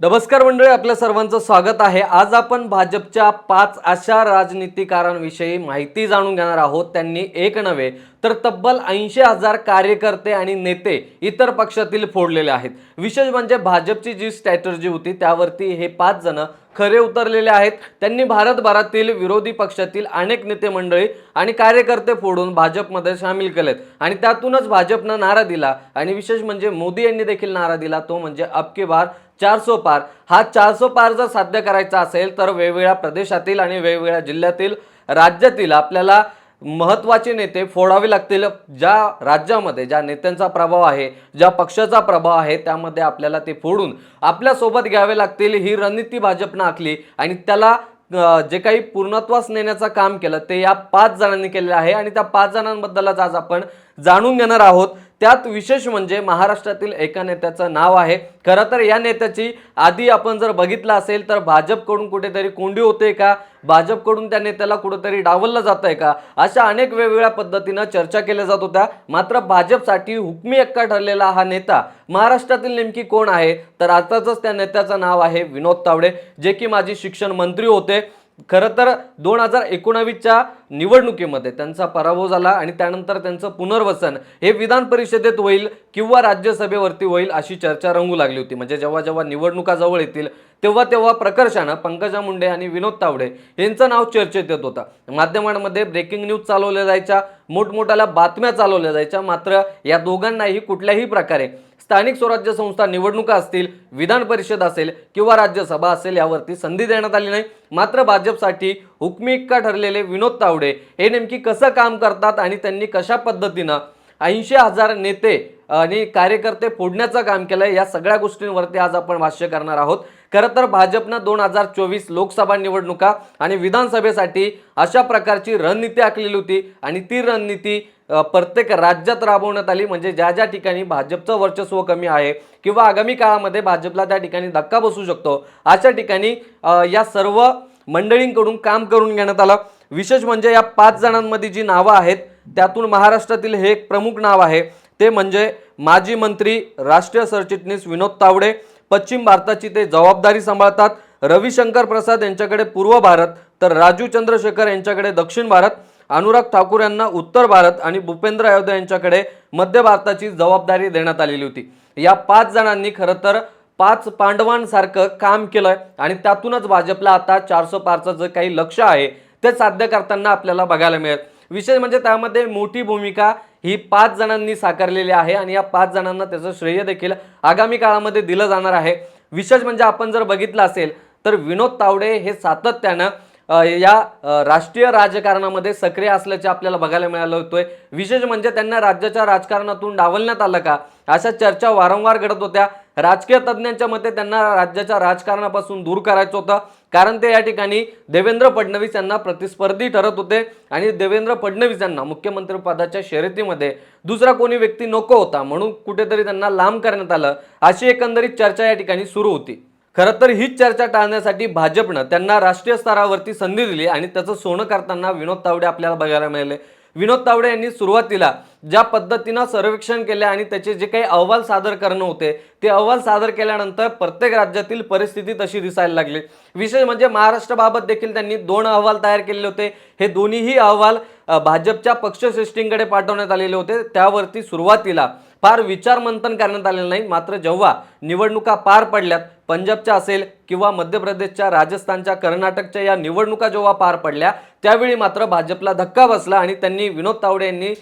नमस्कार मंडळी आपल्या सर्वांचं स्वागत आहे. आज आपण भाजपच्या पाच अशा राजनीतिकारांविषयी माहिती जाणून घेणार आहोत. त्यांनी एक नव्हे तर तब्बल ऐंशी हजार कार्यकर्ते आणि नेते इतर पक्षातील फोडलेले आहेत. विशेष म्हणजे भाजपची जी स्ट्रॅटर्जी होती त्यावरती हे पाच जण खरे उतरलेले आहेत. त्यांनी भारतभरातील विरोधी पक्षातील अनेक नेते मंडळी आणि कार्यकर्ते फोडून भाजपमध्ये सामील केलेत. आणि त्यातूनच भाजपनं नारा दिला. आणि विशेष म्हणजे मोदी यांनी देखील नारा दिला. तो म्हणजे अबकी बार. चारसो पार हा चारसो पार जर साध्य करायचा असेल तर वेगवेगळ्या प्रदेशातील आणि वेगवेगळ्या जिल्ह्यातील राज्यातील आपल्याला महत्त्वाचे नेते फोडावे लागतील. ज्या राज्यामध्ये ज्या नेत्यांचा प्रभाव आहे ज्या पक्षाचा प्रभाव आहे त्यामध्ये आपल्याला ते फोडून आपल्यासोबत घ्यावे लागतील. ही रणनीती भाजपनं आखली आणि त्याला जे काही पूर्णत्वास नेण्याचं काम केलं ते या पाच जणांनी केलेलं आहे. आणि त्या पाच जणांबद्दलच आज आपण जाणून घेणार आहोत. त्यात विशेष म्हणजे महाराष्ट्रातील एका नेत्याचं नाव आहे. खरं तर या नेत्याची आधी आपण जर बघितलं असेल तर भाजपकडून कुठेतरी कोंडी होते का? भाजपकडून त्या नेत्याला कुठेतरी डावललं जात आहे का? अशा अनेक वेगवेगळ्या पद्धतीनं चर्चा केल्या जात होत्या. मात्र भाजपसाठी हुकमी एक्का ठरलेला हा नेता महाराष्ट्रातील नेमकी कोण आहे? तर आताच त्या नेत्याचं नाव आहे विनोद तावडे जे की माजी शिक्षण मंत्री होते. खरं तर दोन हजार एकोणावीसच्या निवडणुकीमध्ये त्यांचा पराभव झाला आणि त्यानंतर त्यांचं पुनर्वसन हे विधान परिषदेत होईल किंवा राज्यसभेवरती होईल अशी चर्चा रंगू लागली होती. म्हणजे जेव्हा जेव्हा निवडणुका जवळ येतील तेव्हा तेव्हा प्रकर्षानं पंकजा मुंडे आणि विनोद तावडे यांचं नाव चर्चेत येत होतं. माध्यमांमध्ये ब्रेकिंग न्यूज चालवल्या जायच्या मोठमोठ्याला बातम्या चालवल्या जायच्या मात्र या दोघांनाही कुठल्याही प्रकारे स्थानिक स्वराज्य संस्था निवडणुका असतील विधान परिषद असेल किंवा राज्यसभा असेल यावरती संधी देण्यात आली नाही. मात्र भाजपसाठी हुकमी इक्का ठरलेले विनोद तावडे हे नेमकी कसं काम करतात आणि त्यांनी कशा पद्धतीनं ऐंशी हजार नेते आणि कार्यकर्ते फोडण्याचं काम केलं या सगळ्या गोष्टींवरती आज आपण भाष्य करणार आहोत. खरं तर भाजपनं दोन हजार चोवीस लोकसभा निवडणुका आणि विधानसभेसाठी अशा प्रकारची रणनीती आखलेली होती आणि ती रणनीती प्रत्येक राज्यात राबवण्यात आली. म्हणजे ज्या ज्या ठिकाणी भाजपचं वर्चस्व कमी आहे किंवा आगामी काळामध्ये भाजपला त्या ठिकाणी धक्का बसू शकतो अशा ठिकाणी या सर्व मंडळींकडून काम करून घेण्यात आलं. विशेष म्हणजे या पाच जणांमध्ये जी नावं आहेत त्यातून महाराष्ट्रातील हे एक प्रमुख नाव आहे. ते म्हणजे माजी मंत्री राष्ट्रीय सरचिटणीस विनोद तावडे पश्चिम भारताची ते जबाबदारी सांभाळतात. रविशंकर प्रसाद यांच्याकडे पूर्व भारत तर राजू चंद्रशेखर यांच्याकडे दक्षिण भारत अनुराग ठाकूर यांना उत्तर भारत आणि भूपेंद्र अयोध्या यांच्याकडे मध्य भारताची जबाबदारी देण्यात आलेली होती. या पाच जणांनी खरं तर पाच पांडवांसारखं काम केलंय आणि त्यातूनच भाजपला आता चारशे पारचं जे काही लक्ष आहे ते साध्य करताना आपल्याला बघायला मिळेल. विशेष म्हणजे त्यामध्ये मोठी भूमिका ही पाच जणांनी साकारलेली आहे आणि या पाच जणांना त्याचं श्रेय देखील आगामी काळामध्ये दिलं जाणार आहे. विशेष म्हणजे आपण जर बघितलं असेल तर विनोद तावडे हे सातत्यानं या राष्ट्रीय राजकारणामध्ये सक्रिय असल्याचे आपल्याला बघायला मिळालं होतोय. विशेष म्हणजे त्यांना राज्याच्या राजकारणातून डावलण्यात आलं का? अशा चर्चा वारंवार घडत होत्या. राजकीय तज्ज्ञांच्या मते त्यांना राज्याच्या राजकारणापासून दूर करायचं होतं. कारण ते या ठिकाणी देवेंद्र फडणवीस यांना प्रतिस्पर्धी ठरत होते आणि देवेंद्र फडणवीस यांना मुख्यमंत्रीपदाच्या शर्यतीमध्ये दुसरा कोणी व्यक्ती नको होता म्हणून कुठेतरी त्यांना लांब करण्यात आलं अशी एकंदरीत चर्चा या ठिकाणी सुरू होती. खरं तर हीच चर्चा टाळण्यासाठी भाजपनं त्यांना राष्ट्रीय स्तरावरती संधी दिली आणि त्याचं सोनं करताना विनोद तावडे आपल्याला बघायला मिळाले. विनोद तावडे यांनी सुरुवातीला ज्या पद्धतीनं सर्वेक्षण केले आणि त्याचे जे काही अहवाल सादर करणं होते ते अहवाल सादर केल्यानंतर प्रत्येक राज्यातील परिस्थिती तशी दिसायला लागली. विशेष म्हणजे महाराष्ट्राबाबत देखील त्यांनी दोन अहवाल तयार केलेले होते. हे दोन्हीही अहवाल भाजपच्या पक्षश्रेष्ठींकडे पाठवण्यात आलेले होते. त्यावरती सुरुवातीला फार विचारमंथन करण्यात आलेलं नाही मात्र जेव्हा निवडणुका पार पडल्यात पंजाबच्या असेल किंवा मध्य प्रदेशच्या राजस्थानच्या कर्नाटकच्या या निवडणुका जेव्हा पार पडल्या त्यावेळी मात्र भाजपला धक्का बसला आणि त्यांनी विनोद तावडे यांनी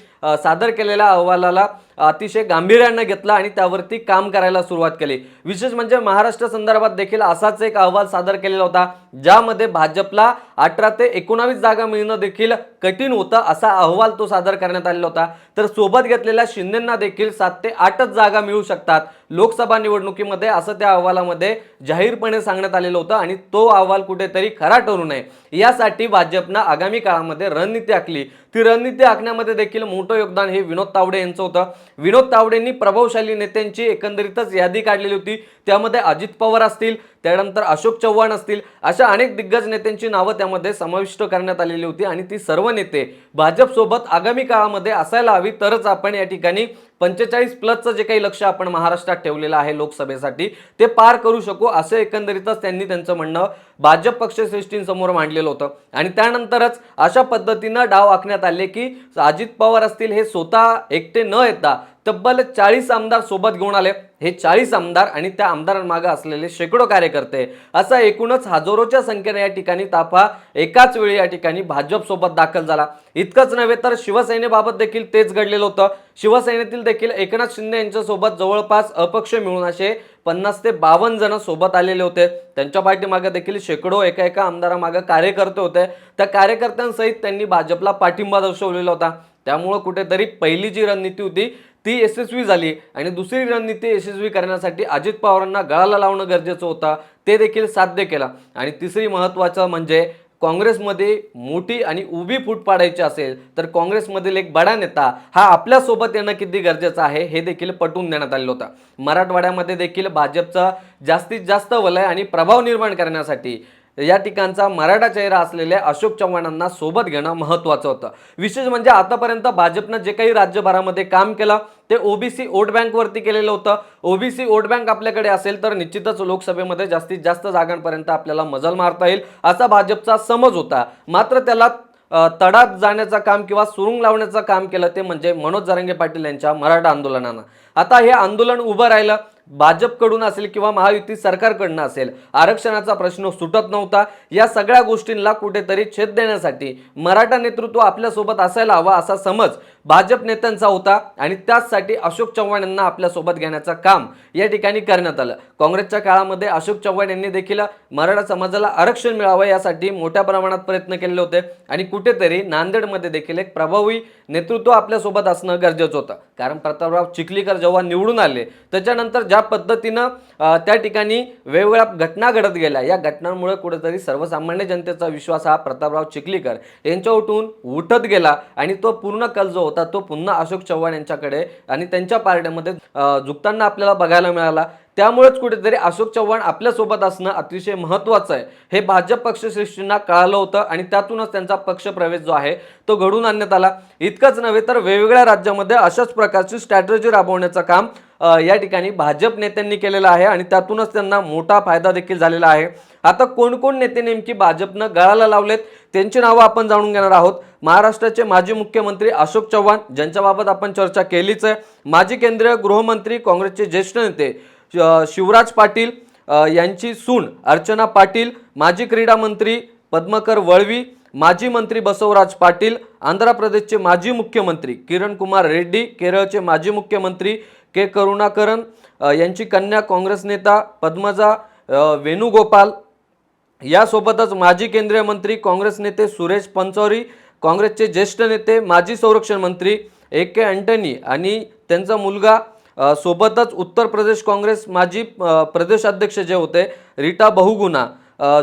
सादर केलेल्या अहवालाला अतिशय गांभीर्यानं घेतला आणि त्यावरती काम करायला सुरुवात केली. विशेष म्हणजे महाराष्ट्र संदर्भात देखील असाच एक अहवाल सादर केलेला होता ज्यामध्ये भाजपला अठरा ते एकोणावीस जागा मिळणं देखील कठीण होतं असा अहवाल तो सादर करण्यात आलेला होता. तर सोबत घेतलेल्या शिंदेंना देखील सात ते आठच जागा मिळू शकतात. लोकसभा निवडणुकीमध्ये असं त्या अहवालामध्ये जाहीरपणे सांगण्यात आलेलं होतं आणि तो अहवाल कुठेतरी खरा ठरू नये. यासाठी भाजपनं आगामी काळामध्ये रणनीती आखली. ती रणनीती आखण्यामध्ये देखील मोठं योगदान हे विनोद तावडे यांचं होतं. विनोद तावडेंनी प्रभावशाली नेत्यांची एकंदरीतच यादी काढलेली होती. त्यामध्ये अजित पवार असतील त्यानंतर अशोक चव्हाण असतील अशा अनेक दिग्गज नेत्यांची नावं त्यामध्ये समाविष्ट करण्यात आलेली होती आणि ती सर्व नेते भाजपसोबत आगामी काळामध्ये असायला हवी तरच आपण या ठिकाणी पंचेचाळीस प्लसचं जे काही लक्ष आपण महाराष्ट्रात ठेवलेलं आहे लोकसभेसाठी ते पार करू शकू असं एकंदरीतच त्यांनी त्यांचं म्हणणं भाजप पक्षश्रेष्ठींसमोर मांडलेलं होतं. आणि त्यानंतरच अशा पद्धतीनं डाव आखण्यात आले की अजित पवार असतील हे स्वतः एकटे न येता तब्बल चाळीस आमदार सोबत घेऊन आले. हे चाळीस आमदार आणि त्या आमदारांमागे असलेले शेकडो कार्यकर्ते असा एकूणच हजारोच्या संख्येने या ठिकाणी ताफा एकाच वेळी या ठिकाणी भाजपसोबत दाखल झाला. इतकंच नव्हे तर शिवसेनेबाबत देखील तेच घडलेलं होतं. शिवसेनेतील देखील एकनाथ शिंदे यांच्यासोबत जवळपास अपक्ष मिळून असे पन्नास ते बावन्न जण सोबत आलेले होते. त्यांच्या पाठीमागे देखील शेकडो एका एका आमदारामागं कार्यकर्ते होते. त्या कार्यकर्त्यांसहित त्यांनी भाजपला पाठिंबा दर्शवलेला होता. त्यामुळं कुठेतरी पहिली जी रणनीती होती ती यशस्वी झाली. आणि दुसरी रणनीती यशस्वी करण्यासाठी अजित पवारांना गळाला लावणं गरजेचं होतं ते देखील साध्य केलं. आणि तिसरी महत्त्वाचं म्हणजे काँग्रेसमध्ये मोठी आणि उभी फूट पाडायची असेल तर काँग्रेसमधील एक बडा नेता हा आपल्यासोबत येणं किती गरजेचं आहे हे देखील पटवून देण्यात आलेलं होतं. मराठवाड्यामध्ये देखील भाजपचा जास्तीत जास्त वलय आणि प्रभाव निर्माण करण्यासाठी या ठिकाणचा मराठा चेहरा असलेल्या अशोक चव्हाणांना सोबत घेणं महत्त्वाचं होतं. विशेष म्हणजे आतापर्यंत भाजपनं जे काही राज्यभरामध्ये काम केलं ते ओबीसी वोट बँकवरती केलेलं होतं. ओबीसी वोट बँक आपल्याकडे असेल तर निश्चितच लोकसभेमध्ये जास्तीत जास्त जागांपर्यंत आपल्याला मजल मारता येईल असा भाजपचा समज होता. मात्र त्याला तडात जाण्याचं काम किंवा सुरुंग लावण्याचं काम केलं ते म्हणजे मनोज जरांगे पाटील यांच्या मराठा आंदोलनानं. आता हे आंदोलन उभं राहिलं भाजपकडून असेल किंवा महायुती सरकारकडनं असेल आरक्षणाचा प्रश्न सुटत नव्हता. या सगळ्या गोष्टींना कुठेतरी छेद देण्यासाठी मराठा नेतृत्व आपल्यासोबत असायला हवा असा समज भाजप नेत्यांचा होता आणि त्याचसाठी अशोक चव्हाण यांना आपल्यासोबत घेण्याचं काम या ठिकाणी करण्यात आलं. काँग्रेसच्या काळामध्ये अशोक चव्हाण यांनी देखील मराठा समाजाला आरक्षण मिळावं यासाठी मोठ्या प्रमाणात प्रयत्न केलेले होते आणि कुठेतरी नांदेडमध्ये देखील एक प्रभावी नेतृत्व आपल्यासोबत असणं गरजेचं होतं. कारण प्रतापराव चिखलीकर जेव्हा निवडून आले त्याच्यानंतर ज्या पद्धतीनं त्या ठिकाणी वेगवेगळ्या घटना घडत गेल्या या घटनांमुळे कुठेतरी सर्वसामान्य जनतेचा विश्वास हा प्रतापराव चिखलीकर यांच्या उठून उठत गेला आणि तो पूर्ण कल जो होता तो पुन्हा अशोक चव्हाण यांच्याकडे आणि त्यांच्या पार्ट्यामध्ये झुकताना आपल्याला बघायला मिळाला. त्यामुळेच कुठेतरी अशोक चव्हाण आपल्यासोबत असणं अतिशय महत्त्वाचं आहे. हे भाजप पक्षश्रेष्ठींना कळालं होतं आणि त्यातूनच त्यांचा पक्षप्रवेश जो आहे तो घडून आणण्यात आला. इतकंच नव्हे तर वेगवेगळ्या राज्यामध्ये अशाच प्रकारची स्ट्रॅटजी राबवण्याचं काम या ठिकाणी भाजप नेत्यांनी केलेलं आहे आणि त्यातूनच त्यांना मोठा फायदा देखील झालेला आहे. आता कोण कोण नेते नेमकी भाजपनं गळाला लावलेत त्यांची नावं आपण जाणून घेणार आहोत. महाराष्ट्राचे माजी मुख्यमंत्री अशोक चव्हाण ज्यांच्याबाबत आपण चर्चा केलीच आहे. माजी केंद्रीय गृहमंत्री काँग्रेसचे ज्येष्ठ नेते शिवराज पाटील यांची सून अर्चना पाटील माजी क्रीडा मंत्री पद्मकर वळवी माजी मंत्री बसवराज पाटील आंध्र प्रदेशचे माजी मुख्यमंत्री किरण कुमार रेड्डी केरळचे माजी मुख्यमंत्री के करुणाकरन यांची कन्या काँग्रेस नेता पद्मजा वेणुगोपाल यासोबतच माजी केंद्रीय मंत्री काँग्रेस नेते सुरेश पंचौरी काँग्रेसचे ज्येष्ठ नेते माजी संरक्षण मंत्री ए के अँटनी आणि त्यांचा मुलगा सोबतच उत्तर प्रदेश काँग्रेस माजी प्रदेशाध्यक्ष जे होते रीटा बहुगुणा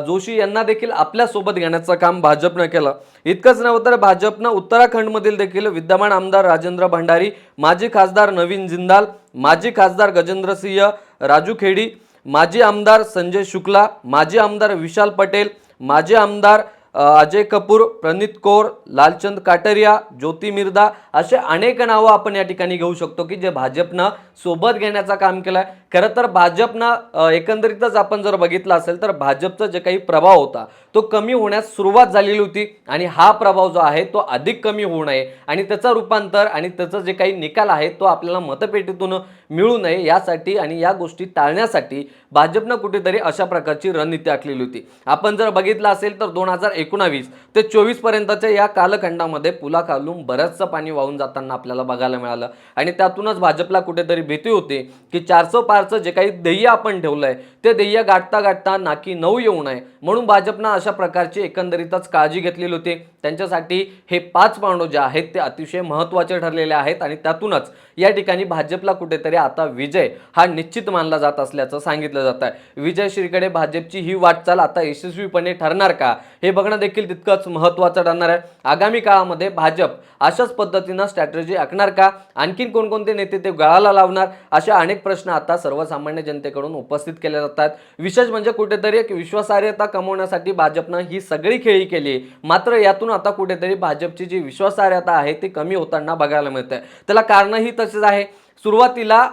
जोशी यांना देखील आपल्यासोबत घेण्याचं काम भाजपनं केलं. इतकंच नव्हे तर भाजपनं उत्तराखंडमधील देखील विद्यमान आमदार राजेंद्र भंडारी माजी खासदार नवीन जिंदाल माजी खासदार गजेंद्रसिंह राजू खेडी माजी आमदार संजय शुक्ला माजी आमदार विशाल पटेल माजी आमदार अजय कपूर प्रणित कौर लालचंद काटरिया ज्योती मिर्दा असे अनेक नावं आपण या ठिकाणी घेऊ शकतो की जे भाजपनं सोबत घेण्याचं काम केलंय. खरं तर भाजपनं एकंदरीतच आपण जर बघितलं असेल तर भाजपचा जे काही प्रभाव होता तो कमी होण्यास सुरुवात झालेली होती आणि हा प्रभाव जो आहे तो अधिक कमी होऊ नये आणि त्याचा रूपांतर आणि त्याचं जे काही निकाल आहे तो आपल्याला मतपेटीतून मिळू नये यासाठी आणि या गोष्टी टाळण्यासाठी भाजपनं कुठेतरी अशा प्रकारची रणनीती आखलेली होती. आपण जर बघितलं असेल तर दोन हजार एकोणावीस ते चोवीस पर्यंतच्या या कालखंडामध्ये पुलाखालून बरंचसं पाणी वाहून जाताना आपल्याला बघायला मिळालं आणि त्यातूनच भाजपला कुठेतरी भीती होती की चारसं सरकारचं जे काही ध्येय आपण ठेवलंय ते ध्येय गाठता गाठता नाकी नऊ येऊ नये. म्हणून भाजपनं अशा प्रकारची एकंदरीतच काळजी घेतलेली होती. त्यांच्यासाठी हे पाच पांडव जे आहेत ते अतिशय महत्त्वाचे ठरलेले आहेत आणि त्यातूनच या ठिकाणी भाजपला कुठेतरी आता विजय हा निश्चित मानला जात असल्याचं सांगितलं जात आहे. विजय श्रीकडे भाजपची ही वाटचाल आता यशस्वीपणे ठरणार का? हे बघणं देखील तितकंच महत्त्वाचं ठरणार आहे. आगामी काळामध्ये भाजप अशाच पद्धतीनं स्ट्रॅटेजी आखणार का? आणखीन कोणकोणते नेते ते गळाला लावणार? अशा अनेक प्रश्न आता सर्वसामान्य जनतेकडून उपस्थित केले जातात. विशेष म्हणजे कुठेतरी एक विश्वासार्हता कमवण्यासाठी भाजपनं ही सगळी खेळी केली. मात्र यातून आता कुठेतरी भाजपची जी विश्वासार्हता आहे ती कमी होताना बघायला मिळते त्याला कारणही तसेच आहे. सुरुवातीला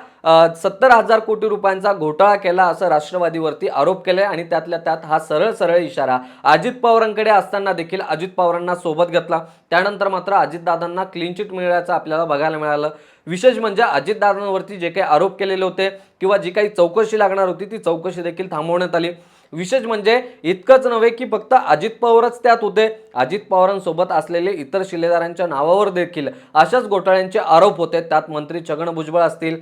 सत्तर हजार कोटी रुपयांचा घोटाळा केला असं राष्ट्रवादीवरती आरोप केलाय आणि त्यातल्या त्यात हा सरळ सरळ इशारा अजित पवारांकडे असताना देखील अजित पवारांना सोबत घेतला. त्यानंतर मात्र अजितदादांना क्लीन चिट मिळाल्याचं आपल्याला बघायला मिळालं. विशेष म्हणजे अजितदादांवरती जे काही आरोप केलेले होते किंवा जी काही चौकशी लागणार होती ती चौकशी देखील थांबवण्यात आली. विशेष म्हणजे इतकंच नव्हे की फक्त अजित पवारच त्यात होते. अजित पवारांसोबत असलेले इतर शिलेदारांच्या नावावर देखील अशाच घोटाळ्यांचे आरोप होते. त्यात मंत्री छगन भुजबळ असतील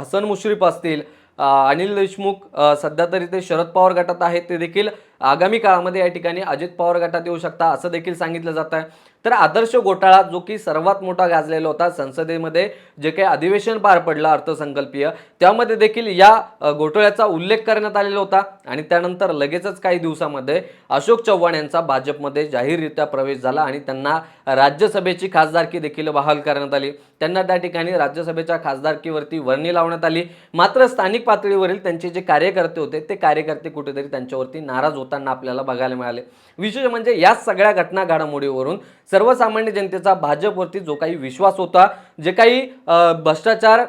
हसन मुश्रीफ असतील अनिल देशमुख सध्या तरी ते शरद पवार गटात आहेत. ते देखील आगामी काळामध्ये या ठिकाणी अजित पवार गटात येऊ शकता असं देखील सांगितलं जात आहे तर आदर्श घोटाळा जो की सर्वात मोठा गाजलेला होता संसदेमध्ये जे काही अधिवेशन पार पडलं अर्थसंकल्पीय त्यामध्ये देखील या घोटाळ्याचा उल्लेख करण्यात आलेला होता. आणि त्यानंतर लगेचच काही दिवसामध्ये अशोक चव्हाण यांचा भाजपमध्ये जाहीररित्या प्रवेश झाला आणि त्यांना राज्यसभेची खासदारकी देखील बहाल करण्यात आली. त्यांना त्या ठिकाणी राज्यसभेच्या खासदारकीवरती वर्णी लावण्यात आली. मात्र स्थानिक पातळीवरील त्यांचे जे कार्यकर्ते होते ते कार्यकर्ते कुठेतरी त्यांच्यावरती नाराज होताना आपल्याला बघायला मिळाले. विशेष म्हणजे या सगळ्या घटना घडामोडीवरून सर्वसामान्य जनतेचा भाजपवरती जो काही विश्वास होता जे काही भ्रष्टाचार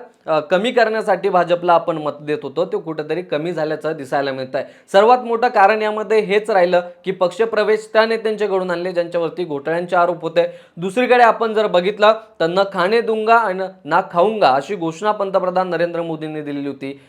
कमी करण्यासाठी भाजपला आपण मत देत होतो ते कुठेतरी कमी झाल्याचं दिसायला मिळत आहे सर्वात मोठं कारण यामध्ये हेच राहिलं की पक्षप्रवेश त्या नेत्यांच्याकडून आणले ज्यांच्यावरती घोटाळ्यांचे आरोप होते. दुसरीकडे आपण जर बघितलं तर न खाणे दुंगा आणि ना खाऊंगा अशी घोषणा पंतप्रधान नरेंद्र मोदींनी दिलेली होती.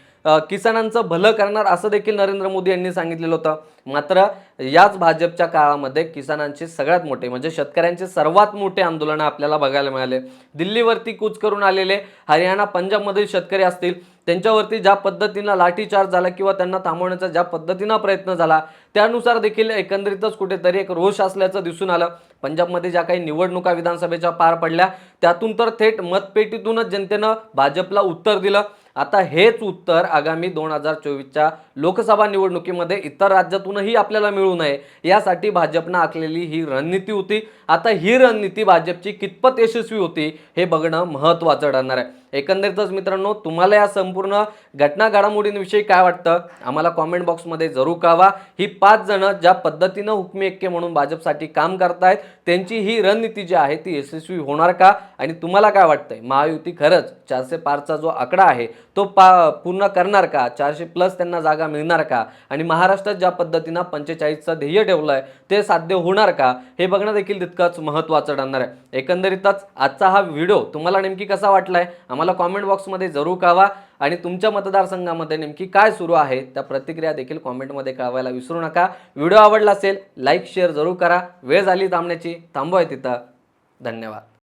किसानांचं भलं करणार असं देखील नरेंद्र मोदी यांनी सांगितलेलं होतं. मात्र याच भाजपच्या काळामध्ये किसानांचे सगळ्यात मोठे म्हणजे शेतकऱ्यांचे सर्वात मोठे आंदोलन आपल्याला बघायला मिळाले. दिल्लीवरती कूच करून आलेले हरियाणा पंजाबमधील शेतकरी असतील त्यांच्यावरती ज्या पद्धतीनं लाठीचार्ज झाला किंवा त्यांना थांबवण्याचा ज्या पद्धतीनं प्रयत्न झाला त्यानुसार देखील एकंदरीतच कुठेतरी एक रोष असल्याचं दिसून आलं. पंजाबमध्ये ज्या काही निवडणुका विधानसभेच्या पार पडल्या त्यातून तर थेट मतपेटीतूनच जनतेनं भाजपला उत्तर दिलं. आता हेच उत्तर आगामी दोन हजार चोवीसच्या लोकसभा निवडणुकीमध्ये इतर राज्यातूनही आपल्याला मिळू नये. यासाठी भाजपनं आखलेली ही रणनीती होती. आता ही रणनीती भाजपची कितपत यशस्वी होती हे बघणं महत्त्वाचं ठरणार आहे. एकंदरीतच मित्रांनो तुम्हाला या संपूर्ण घटना घडामोडींविषयी काय वाटतं आम्हाला कॉमेंट बॉक्समध्ये जरूर कळवा. ही पाच जण ज्या पद्धतीनं हुकमी एक्के म्हणून भाजपसाठी काम करतायत त्यांची ही रणनीती जी आहे ती यशस्वी होणार का? आणि तुम्हाला काय वाटतंय? महायुती खरंच चारशे पारचा जो आकडा आहे तो पा पूर्ण करणार का? चारशे प्लस त्यांना जागा मिळणार का? आणि महाराष्ट्रात ज्या पद्धतीनं पंचेचाळीसचं ध्येय ठेवलं आहे ते साध्य होणार का? हे बघणं देखील तितकंच महत्त्वाचं ठरणार आहे. एकंदरीतच आजचा हा व्हिडिओ तुम्हाला नेमकी कसा वाटलाय? आम्हाला कॉमेंट बॉक्समध्ये जरूर कळवा आणि तुमच्या मतदारसंघामध्ये नेमकी काय सुरू आहे त्या प्रतिक्रिया देखील कॉमेंटमध्ये कळवायला विसरू नका. व्हिडिओ आवडला असेल लाईक शेअर जरूर करा. वेळ झाली थांबण्याची थांबवाय तिथं. धन्यवाद.